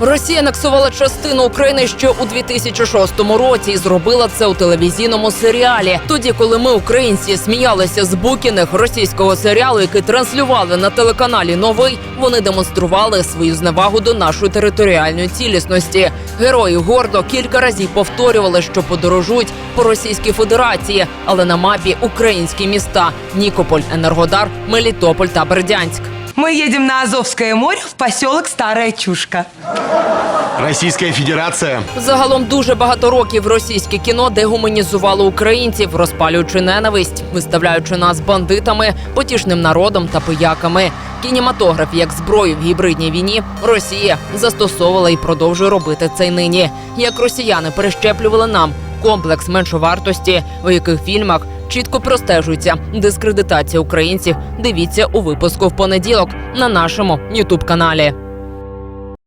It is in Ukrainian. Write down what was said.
Росія анексувала частину України ще у 2006 році і зробила це у телевізійному серіалі. Тоді, коли ми, українці, сміялися з букіних російського серіалу, який транслювали на телеканалі Новий, вони демонстрували свою зневагу до нашої територіальної цілісності. Герої гордо кілька разів повторювали, що подорожують по Російській Федерації, але на мапі українські міста Нікополь, Енергодар, Мелітополь та Бердянськ. Мы едем на Азовское море в поселок Старая Чушка. Российская Федерация Загалом дуже багато років російське кіно дегуманізувало українців, розпалюючи ненависть, виставляючи нас бандитами, потішним народом та пияками. Кінематограф як зброю в гібридній війні Росія застосовувала і продовжує робити це й нині. Як росіяни перещеплювали нам комплекс меншовартості, у яких фільмах чітко простежується дискредитація українців. Дивіться у випуску в понеділок на нашому Ютуб каналі.